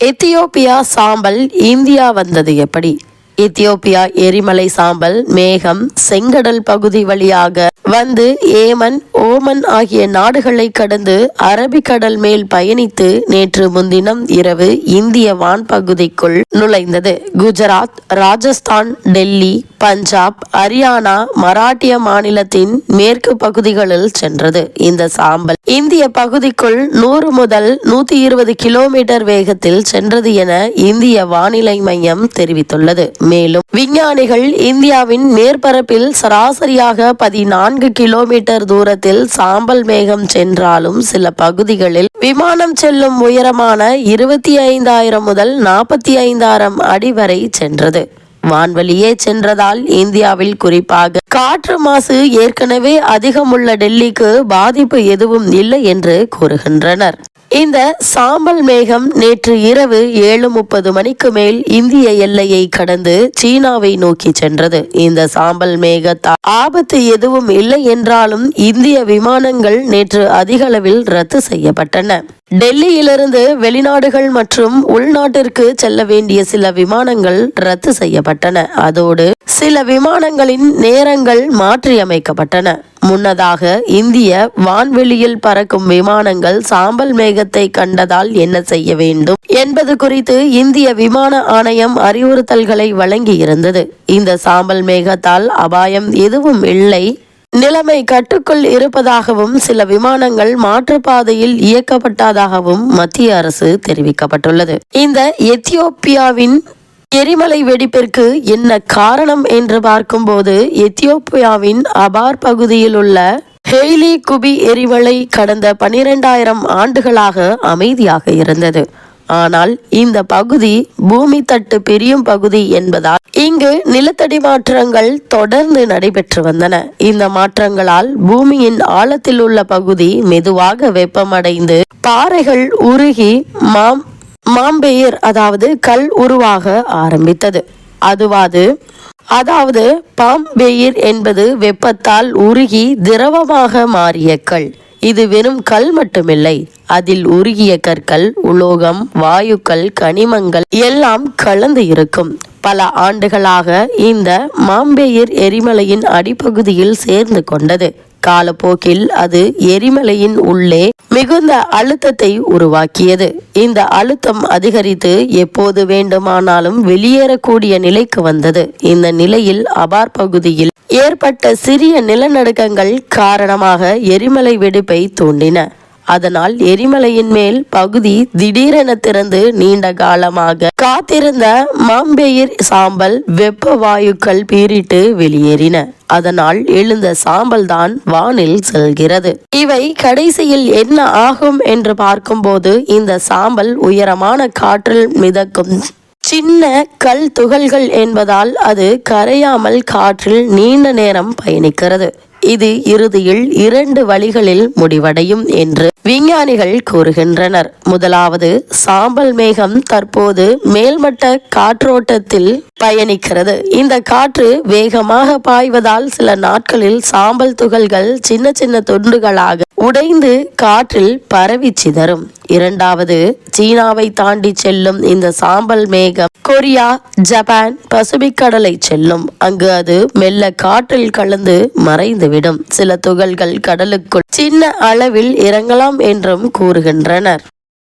Ethiopia சாம்பல் India வந்தது எப்படி? எத்தியோப்பியா எரிமலை சாம்பல் மேகம் செங்கடல் பகுதி வழியாக வந்து ஏமன் ஓமன் ஆகிய நாடுகளை கடந்து அரபிக்கடல் மேல் பயணித்து நேற்று முன்தினம் இரவு இந்திய வான்பகுதிக்குள் நுழைந்தது. குஜராத் ராஜஸ்தான் டெல்லி பஞ்சாப் ஹரியானா மராட்டிய மாநிலத்தின் மேற்கு பகுதிகளில் சென்றது. இந்த சாம்பல் இந்திய பகுதிக்குள் நூறு முதல் நூத்தி இருபது கிலோமீட்டர் வேகத்தில் சென்றது என இந்திய வானிலை மையம் தெரிவித்துள்ளது. மேலும் விஞ்ஞானிகள் இந்தியாவின் மேற்பரப்பில் சராசரியாக பதினான்கு கிலோமீட்டர் தூரத்தில் சாம்பல் மேகம் சென்றாலும் சில பகுதிகளில் விமானம் செல்லும் உயரமான இருபத்தி ஐந்தாயிரம் முதல் நாற்பத்தி ஐந்தாயிரம் அடி வரை சென்றது. வான்வழியே சென்றதால் இந்தியாவில் குறிப்பாக காற்று மாசு ஏற்கனவே அதிகமுள்ள டெல்லிக்கு பாதிப்பு எதுவும் இல்லை என்று கூறுகின்றனர். இந்த சாம்பல் மேகம் நேற்று இரவு ஏழு முப்பது மணிக்கு மேல் இந்திய எல்லையை கடந்து சீனாவை நோக்கி சென்றது. இந்த சாம்பல் மேகத்தால் ஆபத்து எதுவும் இல்லை என்றாலும் இந்திய விமானங்கள் நேற்று அதிகளவில் ரத்து செய்யப்பட்டன. டெல்லியிலிருந்து வெளிநாடுகள் மற்றும் உள்நாட்டிற்கு செல்ல வேண்டிய சில விமானங்கள் ரத்து செய்யப்பட்டன. அதோடு சில விமானங்களின் நேரங்கள் மாற்றியமைக்கப்பட்டன. முன்னதாக இந்திய வான்வெளியில் பறக்கும் விமானங்கள் சாம்பல் மேகத்தை கண்டதால் என்ன செய்ய வேண்டும் என்பது குறித்து இந்திய விமான ஆணையம் அறிவுறுத்தல்களை வழங்கியிருந்தது. இந்த சாம்பல் மேகத்தால் அபாயம் எதுவும் இல்லை. நிலைமை கட்டுக்குள் இருப்பதாகவும் சில விமானங்கள் மாற்றுப்பாதையில் இயக்கப்பட்டதாகவும் மத்திய அரசு தெரிவிக்கப்பட்டுள்ளது. இந்த எத்தியோப்பியாவின் எரிமலை வெடிப்பிற்கு என்ன காரணம் என்று பார்க்கும்போது எத்தியோப்பியாவின் அபார் பகுதியில் உள்ள ஹெய்லி குபி எரிமலை கடந்த பனிரெண்டாயிரம் ஆண்டுகளாக அமைதியாக இருந்தது. ஆனால் இந்த பகுதி பூமி தட்டு பிரியும் பகுதி என்பதால் இங்கு நிலத்தடி மாற்றங்கள் தொடர்ந்து நடைபெற்று வந்தன. இந்த மாற்றங்களால் பூமியின் ஆழத்தில் உள்ள பகுதி மெதுவாக வெப்பமடைந்து பாறைகள் உருகி மாம் மாம்பெயர் அதாவது கல் உருவாக ஆரம்பித்தது. அதுவாது அதாவது பாம்பெயிர் என்பது வெப்பத்தால் உருகி திரவமாக மாறிய கல். இது வெறும் கல் மட்டுமில்லை அதில் உருகிய கற்கள் உலோகம் வாயுக்கள் கனிமங்கள் எல்லாம் கலந்து இருக்கும். பல ஆண்டுகளாக இந்த மாம்பெயிர் எரிமலையின் அடிப்பகுதியில் சேர்ந்து கொண்டது. காலப்போக்கில் அது எரிமலையின் உள்ளே மிகுந்த அழுத்தத்தை உருவாக்கியது. இந்த அழுத்தம் அதிகரித்து எப்போது வேண்டுமானாலும் வெளியேறக்கூடிய நிலைக்கு வந்தது. இந்த நிலையில் அபார் பகுதியில் ஏற்பட்ட சிறிய நிலநடுக்கங்கள் காரணமாக எரிமலை வெடிப்பை தூண்டின. அதனால் எரிமலையின் மேல் பகுதி திடீரென திறந்து நீண்ட காலமாக காத்திருந்த மாம்பெயிர் சாம்பல் வெப்ப வாயுக்கள் பீரிட்டு வெளியேறின. அதனால் எழுந்த சாம்பல் தான் வானில் செல்கிறது. இவை கடைசியில் என்ன ஆகும் என்று பார்க்கும்போது இந்த சாம்பல் உயரமான காற்றில் மிதக்கும். சின்ன கல் துகள்கள் என்பதால் அது கரையாமல் காற்றில் நீண்ட நேரம் பயணிக்கிறது. இது இறுதியில் இரண்டு வழிகளில் முடிவடையும் என்று விஞ்ஞானிகள் கூறுகின்றனர். முதலாவது சாம்பல் மேகம் தற்போது மேல்மட்ட காற்றோட்டத்தில் பயணிக்கிறது. இந்த காற்று வேகமாக பாய்வதால் சில நாட்களில் சாம்பல் துகள்கள் சின்ன சின்ன துண்டுகளாக உடைந்து காற்றில் பரவி சிதறும். இரண்டாவது சீனாவை தாண்டி செல்லும் இந்த சாம்பல் மேகம் கொரியா ஜப்பான் பசிபிக் கடலை செல்லும். அங்கு அது மெல்ல காற்றில் கலந்து மறைந்துவிடும். சில துகள்கள் கடலுக்குள் சின்ன அளவில் இறங்கலாம் என்றும் கூறுகின்றனர்.